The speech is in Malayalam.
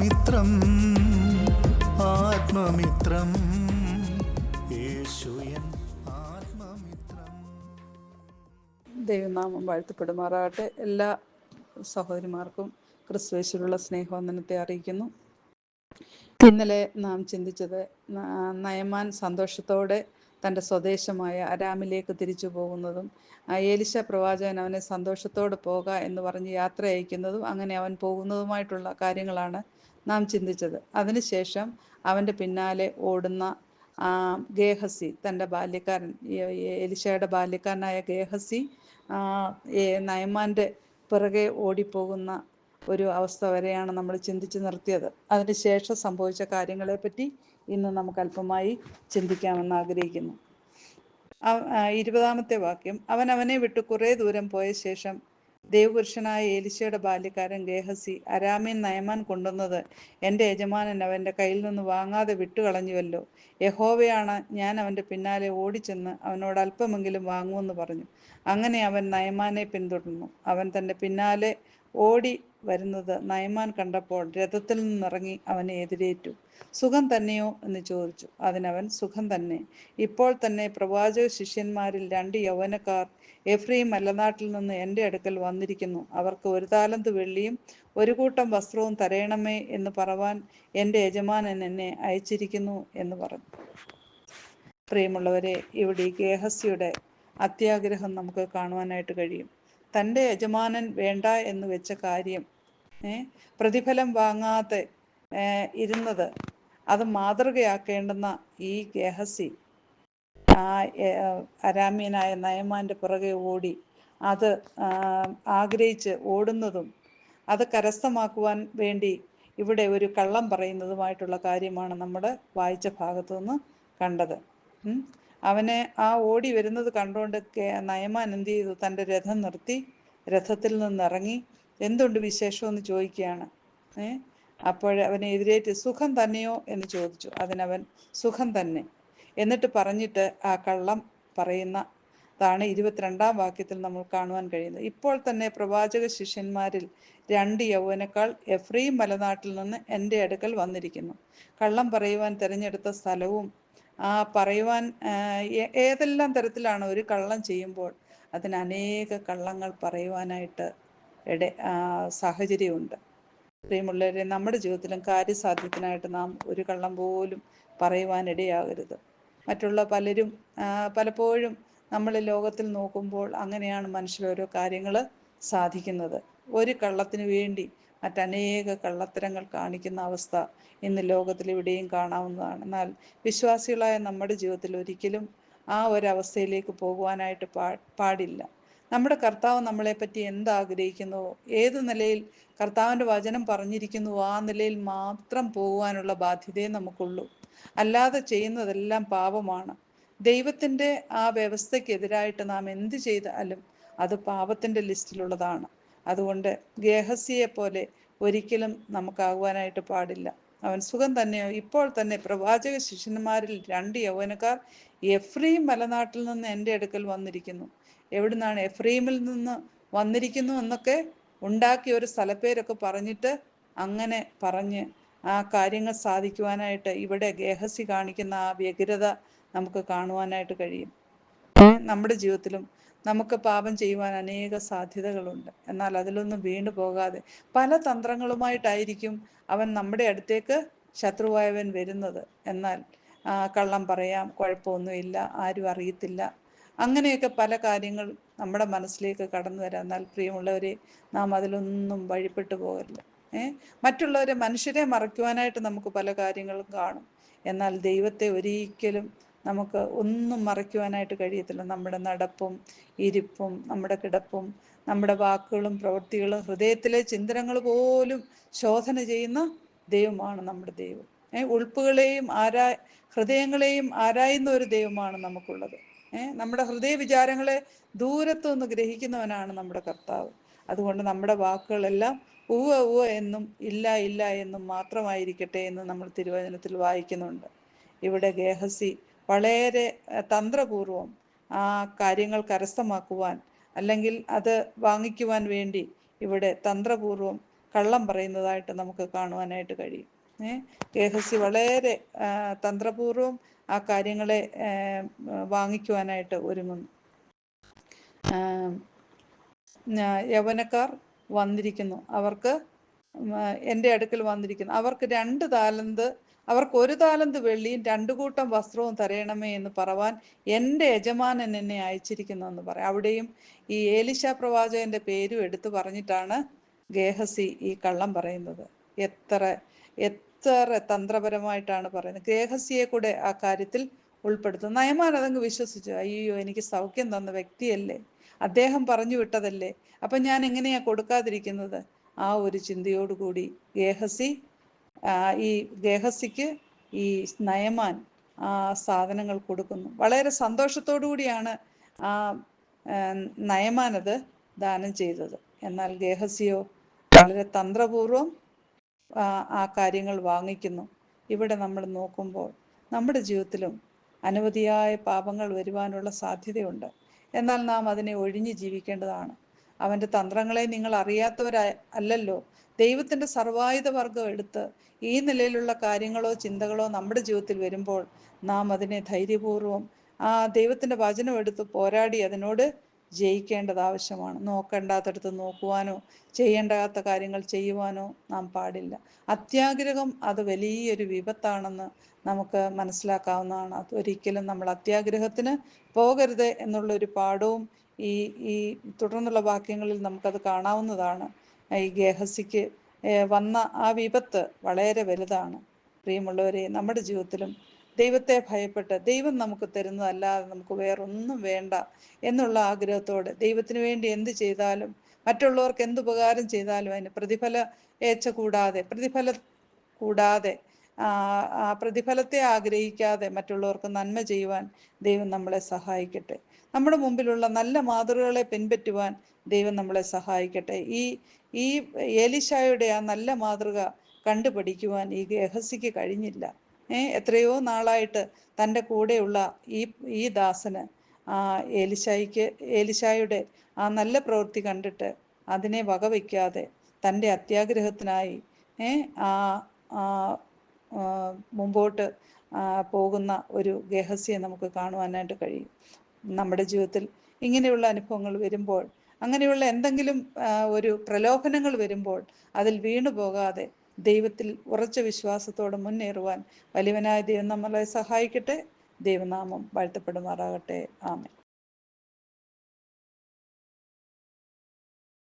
ആത്മമിത്രം ആത്മമിത്രം. ആത്മമിത്രം. ദൈവനാമം വാഴ്ത്തപ്പെടുമാറാകട്ടെ. എല്ലാ സഹോദരിമാർക്കും ക്രിസ്തുവേശ്വരുള്ള സ്നേഹവന്ദനത്തെ അറിയിക്കുന്നു. ഇന്നലെ നാം ചിന്തിച്ചത് നയമാൻ സന്തോഷത്തോടെ തന്റെ സ്വദേശമായ അരാമിലേക്ക് തിരിച്ചു പോകുന്നതും ഏലിശ പ്രവാചകൻ അവനെ സന്തോഷത്തോടെ പോക എന്ന് പറഞ്ഞ് യാത്ര അയക്കുന്നതും അങ്ങനെ അവൻ പോകുന്നതുമായിട്ടുള്ള കാര്യങ്ങളാണ് നാം ചിന്തിച്ചത്. അതിനുശേഷം അവന്റെ പിന്നാലെ ഓടുന്ന ഗേഹസി തന്റെ ബാല്യക്കാരൻ എലിശയുടെ ബാല്യക്കാരനായ ഗേഹസി നയമാന്റെ പിറകെ ഓടിപ്പോകുന്ന ഒരു അവസ്ഥ വരെയാണ് നമ്മൾ ചിന്തിച്ച് നിർത്തിയത്. അതിനുശേഷം സംഭവിച്ച കാര്യങ്ങളെപ്പറ്റി ഇന്ന് നമുക്ക് അല്പമായി ചിന്തിക്കാമെന്ന് ആഗ്രഹിക്കുന്നു. ഇരുപതാമത്തെ വാക്യം. അവൻ അവനെ വിട്ട് കുറേ ദൂരം പോയ ശേഷം ദേവപുരുഷനായ ഏലിശയുടെ ബാല്യക്കാരൻ ഗേഹസി അരാമീൻ നയമാൻ കൊണ്ടുവന്നത് എന്റെ യജമാനൻ അവന്റെ കയ്യിൽ നിന്ന് വാങ്ങാതെ വിട്ടുകളഞ്ഞുവല്ലോ. യഹോവയാണ് ഞാൻ അവന്റെ പിന്നാലെ ഓടിച്ചെന്ന് അവനോട് അല്പമെങ്കിലും വാങ്ങുമെന്ന് പറഞ്ഞു. അങ്ങനെ അവൻ നയമാനെ പിന്തുടർന്നു. അവൻ തന്റെ പിന്നാലെ ഓടി വരുന്നത് നയമാൻ കണ്ടപ്പോൾ രഥത്തിൽ നിന്നിറങ്ങി അവനെ എതിരേറ്റു. സുഖം തന്നെയോ? എന്ന് ചോദിച്ചു. അതിനവൻ സുഖം തന്നെ. ഇപ്പോൾ തന്നെ പ്രവാചക ശിഷ്യന്മാരിൽ രണ്ട് യൗവനക്കാർ എഫ്രീം മലനാട്ടിൽ നിന്ന് എന്റെ അടുക്കൽ വന്നിരിക്കുന്നു. അവർക്ക് ഒരു താലന്ത് വെള്ളിയും ഒരു കൂട്ടം വസ്ത്രവും തരയണമേ എന്ന് പറവാൻ എന്റെ യജമാനൻ എന്നെ അയച്ചിരിക്കുന്നു എന്ന് പറഞ്ഞു. പ്രിയമുള്ളവരെ ഇവിടെ ഗേഹസ്യയുടെ അത്യാഗ്രഹം നമുക്ക് കാണുവാനായിട്ട് കഴിയും. തന്റെ യജമാനൻ വേണ്ട എന്ന് വെച്ച കാര്യം പ്രതിഫലം വാങ്ങാതെ ഇരുന്നത് അത് മാതൃകയാക്കേണ്ടുന്ന ഈ ഗേഹസി ആ അരാമ്യനായ നയമാന്റെ പുറകെ ഓടി അത് ആഗ്രഹിച്ച് ഓടുന്നതും അത് കരസ്ഥമാക്കുവാൻ വേണ്ടി ഇവിടെ ഒരു കള്ളം പറയുന്നതുമായിട്ടുള്ള കാര്യമാണ് നമ്മുടെ വായിച്ച ഭാഗത്തു നിന്ന് കണ്ടത്. അവനെ ആ ഓടി വരുന്നത് കണ്ടുകൊണ്ട് നയമാൻ എന്ത് ചെയ്തു? തന്റെ രഥം നിർത്തി രഥത്തിൽ നിന്നിറങ്ങി. എന്തുണ്ട് വിശേഷം? എന്ന് ചോദിക്കുകയാണ്. ഏ? അപ്പോൾ അവനെ എതിരേറ്റ് സുഖം തന്നെയോ? എന്ന് ചോദിച്ചു. അതിനവൻ സുഖം തന്നെ. എന്നിട്ട് പറഞ്ഞിട്ട് ആ കള്ളം പറയുന്ന താണ് ഇരുപത്തിരണ്ടാം വാക്യത്തിൽ നമ്മൾ കാണുവാൻ കഴിയുന്നത്. ഇപ്പോൾ തന്നെ പ്രവാചക ശിഷ്യന്മാരിൽ രണ്ട് യൗവനക്കാൾ എഫ്രീം മലനാട്ടിൽ നിന്ന് എന്റെ അടുക്കൽ വന്നിരിക്കുന്നു. കള്ളം പറയുവാൻ തിരഞ്ഞെടുത്ത സ്ഥലവും പറയുവാൻ ഏതെല്ലാം തരത്തിലാണ് ഒരു കള്ളം ചെയ്യുമ്പോൾ അതിന് അനേക കള്ളങ്ങൾ പറയുവാനായിട്ട് ഇട സാഹചര്യമുണ്ട്. പ്രിയമുള്ളവരെ നമ്മുടെ ജീവിതത്തിലും കാര്യസാധ്യത്തിനായിട്ട് നാം ഒരു കള്ളം പോലും പറയുവാനിടയാകരുത് മറ്റുള്ള പലരും പലപ്പോഴും നമ്മൾ ലോകത്തിൽ നോക്കുമ്പോൾ അങ്ങനെയാണ് മനുഷ്യർ ഓരോ കാര്യങ്ങൾ സാധിക്കുന്നത്. ഒരു കള്ളത്തിന് വേണ്ടി മറ്റനേക കള്ളത്തരങ്ങൾ കാണിക്കുന്ന അവസ്ഥ ഇന്ന് ലോകത്തിൽ ഇവിടെയും കാണാവുന്നതാണ്. എന്നാൽ വിശ്വാസികളായ നമ്മുടെ ജീവിതത്തിൽ ഒരിക്കലും ആ ഒരവസ്ഥയിലേക്ക് പോകുവാനായിട്ട് പാ പാടില്ല. നമ്മുടെ കർത്താവ് നമ്മളെപ്പറ്റി എന്താഗ്രഹിക്കുന്നുവോ ഏത് നിലയിൽ കർത്താവിന്റെ വചനം പറഞ്ഞിരിക്കുന്നുവോ ആ നിലയിൽ മാത്രം പോകുവാനുള്ള ബാധ്യതയെ നമുക്കുള്ളൂ. അല്ലാതെ ചെയ്യുന്നതെല്ലാം പാപമാണ്. ദൈവത്തിന്റെ ആ വ്യവസ്ഥയ്ക്കെതിരായിട്ട് നാം എന്ത് ചെയ്താലും അത് പാപത്തിന്റെ ലിസ്റ്റിലുള്ളതാണ്. അതുകൊണ്ട് ഗേഹസിയെ പോലെ ഒരിക്കലും നമുക്കാകുവാനായിട്ട് പാടില്ല. അവൻ സുഖം തന്നെയോ? ഇപ്പോൾ തന്നെ പ്രവാചക ശിഷ്യന്മാരിൽ രണ്ട് യൗവനക്കാർ എഫ്രീം മലനാട്ടിൽ നിന്ന് എന്റെ അടുക്കൽ വന്നിരിക്കുന്നു. എവിടുന്നാണ് എഫ്രീമിൽ നിന്ന് വന്നിരിക്കുന്നു എന്നൊക്കെ ഉണ്ടാക്കിയ ഒരു സ്ഥലപ്പേരൊക്കെ പറഞ്ഞിട്ട് അങ്ങനെ പറഞ്ഞ് ആ കാര്യങ്ങൾ സാധിക്കുവാനായിട്ട് ഇവിടെ ഗേഹസി കാണിക്കുന്ന ആ വ്യഗ്രത നമുക്ക് കാണുവാനായിട്ട് കഴിയും. നമ്മുടെ ജീവിതത്തിലും നമുക്ക് പാപം ചെയ്യുവാൻ അനേക സാധ്യതകളുണ്ട്. എന്നാൽ അതിലൊന്നും വീണ്ടു പോകാതെ പല തന്ത്രങ്ങളുമായിട്ടായിരിക്കും അവൻ നമ്മുടെ അടുത്തേക്ക് ശത്രുവായവൻ വരുന്നത്. എന്നാൽ കള്ളം പറയാം കുഴപ്പമൊന്നുമില്ല ആരും അറിയത്തില്ല. അങ്ങനെയൊക്കെ പല കാര്യങ്ങൾ നമ്മുടെ മനസ്സിലേക്ക് കടന്നു വരാം. എന്നാൽ പ്രിയമുള്ളവരെ നാം അതിലൊന്നും വഴിപ്പെട്ടു പോകരുത്. ഏ? മറ്റുള്ളവരെ മനുഷ്യരെ മറയ്ക്കുവാനായിട്ട് നമുക്ക് പല കാര്യങ്ങളും കാണും. എന്നാൽ ദൈവത്തെ ഒരിക്കലും നമുക്ക് ഒന്നും മറയ്ക്കുവാനായിട്ട് കഴിയത്തില്ല. നമ്മുടെ നടപ്പും ഇരിപ്പും നമ്മുടെ കിടപ്പും നമ്മുടെ വാക്കുകളും പ്രവൃത്തികളും ഹൃദയത്തിലെ ചിന്തനങ്ങൾ പോലും ശോധന ചെയ്യുന്ന ദൈവമാണ് നമ്മുടെ ദൈവം. ഏഹ് ഉൾപ്പുകളെയും ആരാ ഹൃദയങ്ങളെയും ആരായുന്ന ഒരു ദൈവമാണ് നമുക്കുള്ളത്. ഏഹ് നമ്മുടെ ഹൃദയ വിചാരങ്ങളെ ദൂരത്തു നിന്ന് ഗ്രഹിക്കുന്നവനാണ് നമ്മുടെ കർത്താവ്. അതുകൊണ്ട് നമ്മുടെ വാക്കുകളെല്ലാം ഉവ്വ ഉവ്വ എന്നും ഇല്ല ഇല്ല എന്നും മാത്രമായിരിക്കട്ടെ എന്ന് നമ്മൾ തിരുവചനത്തിൽ വായിക്കുന്നുണ്ട്. ഇവിടെ ഗേഹസി വളരെ തന്ത്രപൂർവം ആ കാര്യങ്ങൾ കരസ്ഥമാക്കുവാൻ അല്ലെങ്കിൽ അത് വാങ്ങിക്കുവാൻ വേണ്ടി ഇവിടെ തന്ത്രപൂർവം കള്ളം പറയുന്നതായിട്ട് നമുക്ക് കാണുവാനായിട്ട് കഴിയും. ഗേഹസി വളരെ തന്ത്രപൂർവം ആ കാര്യങ്ങളെ വാങ്ങിക്കുവാനായിട്ട് ഒരുങ്ങുന്നു. യൗവനക്കാർ വന്നിരിക്കുന്നു. അവർക്ക് എന്റെ അടുക്കൽ വന്നിരിക്കുന്നു. അവർക്ക് രണ്ട് താലന്ത് അവർക്ക് ഒരു താലന്ത് വെള്ളിയും രണ്ടു കൂട്ടം വസ്ത്രവും തരയണമേ എന്ന് പറവാൻ എന്റെ യജമാനൻ എന്നെ അയച്ചിരിക്കുന്നു എന്ന് പറയാം. അവിടെയും ഈ ഏലിശ പ്രവാചകന്റെ പേരും എടുത്തു പറഞ്ഞിട്ടാണ് ഗേഹസി ഈ കള്ളം പറയുന്നത്. എത്ര എത്ര തന്ത്രപരമായിട്ടാണ് പറയുന്നത്. ഗേഹസിയെ കൂടെ ആ കാര്യത്തിൽ ഉൾപ്പെടുത്തും. നയമാൻ അതങ്ങ് വിശ്വസിച്ചു. അയ്യോ എനിക്ക് സൗഖ്യം തന്ന വ്യക്തിയല്ലേ? അദ്ദേഹം പറഞ്ഞു വിട്ടതല്ലേ? അപ്പം ഞാൻ എങ്ങനെയാ കൊടുക്കാതിരിക്കുന്നത്? ആ ഒരു ചിന്തയോടുകൂടി ഗേഹസി ഈ ഗേഹസിക്ക് ഈ നയമാൻ ആ സാധനങ്ങൾ കൊടുക്കുന്നു. വളരെ സന്തോഷത്തോടു കൂടിയാണ് ആ നയമാനത് ദാനം ചെയ്തത്. എന്നാൽ ഗേഹസിയോ വളരെ തന്ത്രപൂർവം ആ കാര്യങ്ങൾ വാങ്ങിക്കുന്നു. ഇവിടെ നമ്മൾ നോക്കുമ്പോൾ നമ്മുടെ ജീവിതത്തിലും അനവധിയായ പാപങ്ങൾ വരുവാനുള്ള സാധ്യതയുണ്ട്. എന്നാൽ നാം അതിനെ ഒഴിഞ്ഞ് ജീവിക്കേണ്ടതാണ്. അവന്റെ തന്ത്രങ്ങളെ നിങ്ങൾ അറിയാത്തവരായ അല്ലല്ലോ. ദൈവത്തിന്റെ സർവായുധ വർഗം എടുത്ത് ഈ നിലയിലുള്ള കാര്യങ്ങളോ ചിന്തകളോ നമ്മുടെ ജീവിതത്തിൽ വരുമ്പോൾ നാം അതിനെ ധൈര്യപൂർവം ആ ദൈവത്തിന്റെ വചനം എടുത്ത് പോരാടി അതിനോട് ജയിക്കേണ്ടത് ആവശ്യമാണ്. നോക്കേണ്ടാത്തടത്ത് നോക്കുവാനോ ചെയ്യേണ്ടാത്ത കാര്യങ്ങൾ ചെയ്യുവാനോ നാം പാടില്ല. അത്യാഗ്രഹം അത് വലിയൊരു വിപത്താണെന്ന് നമുക്ക് മനസ്സിലാക്കാവുന്നതാണ്. അത് ഒരിക്കലും നമ്മൾ അത്യാഗ്രഹത്തിന് പോകരുത് എന്നുള്ളൊരു പാഠവും ഈ ഈ തുടർന്നുള്ള വാക്യങ്ങളിൽ നമുക്കത് കാണാവുന്നതാണ്. ഈ ഗേഹസിക്ക് വന്ന ആ വിപത്ത് വളരെ വലുതാണ്. പ്രിയമുള്ളവരെ നമ്മുടെ ജീവിതത്തിലും ദൈവത്തെ ഭയപ്പെട്ട് ദൈവം നമുക്ക് തരുന്നതല്ലാതെ നമുക്ക് വേറൊന്നും വേണ്ട എന്നുള്ള ആഗ്രഹത്തോടെ ദൈവത്തിന് വേണ്ടി എന്ത് ചെയ്താലും മറ്റുള്ളവർക്ക് എന്ത് ഉപകാരം ചെയ്താലും അതിന് പ്രതിഫല ഏച്ച കൂടാതെ പ്രതിഫല കൂടാതെ ആ, പ്രതിഫലത്തെ ആഗ്രഹിക്കാതെ മറ്റുള്ളവർക്ക് നന്മ ചെയ്യുവാൻ ദൈവം നമ്മളെ സഹായിക്കട്ടെ. നമ്മുടെ മുമ്പിലുള്ള നല്ല മാതൃകകളെ പിൻപറ്റുവാൻ ദൈവം നമ്മളെ സഹായിക്കട്ടെ. ഈ ഈ ഏലിശായുടെ ആ നല്ല മാതൃക കണ്ടുപഠിക്കുവാൻ ഈ ഗഹസിക്ക് കഴിഞ്ഞില്ല. ഏ എത്രയോ നാളായിട്ട് തന്റെ കൂടെയുള്ള ഈ ഈ ദാസന് ആ ഏലിശായിക്ക് ഏലിശായുടെ ആ നല്ല പ്രവൃത്തി കണ്ടിട്ട് അതിനെ വകവയ്ക്കാതെ തന്റെ അത്യാഗ്രഹത്തിനായി ഏ ആ മുമ്പോട്ട് പോകുന്ന ഒരു ഗഹസ്യെ നമുക്ക് കാണുവാനായിട്ട് കഴിയും. നമ്മുടെ ജീവിതത്തിൽ ഇങ്ങനെയുള്ള അനുഭവങ്ങൾ വരുമ്പോൾ അങ്ങനെയുള്ള എന്തെങ്കിലും ഒരു പ്രലോഭനങ്ങൾ വരുമ്പോൾ അതിൽ വീണു പോകാതെ ദൈവത്തിൽ ഉറച്ച വിശ്വാസത്തോടെ മുന്നേറുവാൻ വലിയവനായ ദൈവം നമ്മളെ സഹായിക്കട്ടെ. ദൈവനാമം വാഴ്ത്തപ്പെടുമാറാകട്ടെ. ആമേൻ.